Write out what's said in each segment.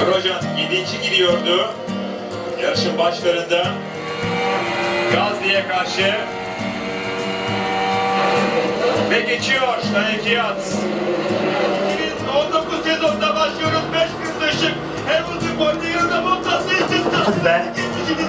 Projan 7. gidiyordu. Yarışın başlarında Gazli'ye karşı ve geçiyor Ştanekiyat. 2019 sezonda başlıyoruz. 5 gün ışık. Hamilton Portillo'da montası istisnası. Hadi be. İkinci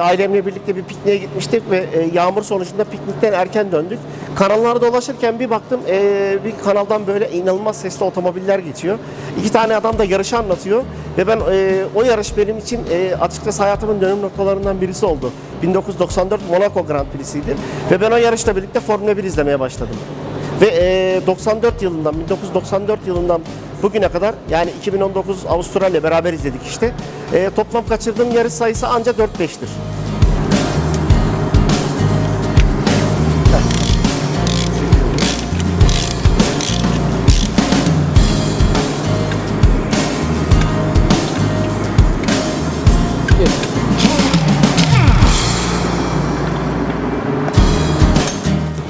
Ailemle birlikte bir pikniğe gitmiştik ve e, yağmur sonucunda piknikten erken döndük. Kanallarda dolaşırken bir baktım e, bir kanaldan böyle inanılmaz sesli otomobiller geçiyor. İki tane adam da yarışı anlatıyor ve ben e, o yarış benim için e, açıkçası hayatımın dönüm noktalarından birisi oldu. 1994 Monaco Grand Prix'siydi ve ben o yarışla birlikte Formula 1 izlemeye başladım. Ve e, 94 yılından 1994 yılından bugüne kadar yani 2019 Avustralya beraber izledik işte. E, toplam kaçırdığım yarış sayısı anca 4-5'tir.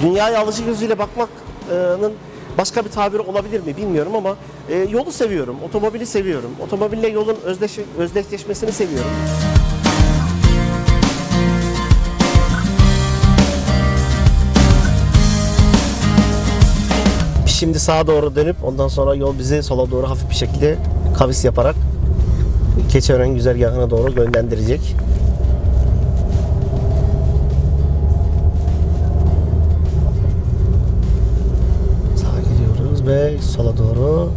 Dünyaya alıcı gözüyle bakmanın başka bir tabiri olabilir mi bilmiyorum ama e, yolu seviyorum, otomobili seviyorum. Otomobille yolun özdeş, özdeşleşmesini seviyorum. Şimdi sağa doğru dönüp ondan sonra yol bizi sola doğru hafif bir şekilde kavis yaparak Keçiören güzergahına doğru yönlendirecek. Ve sola doğru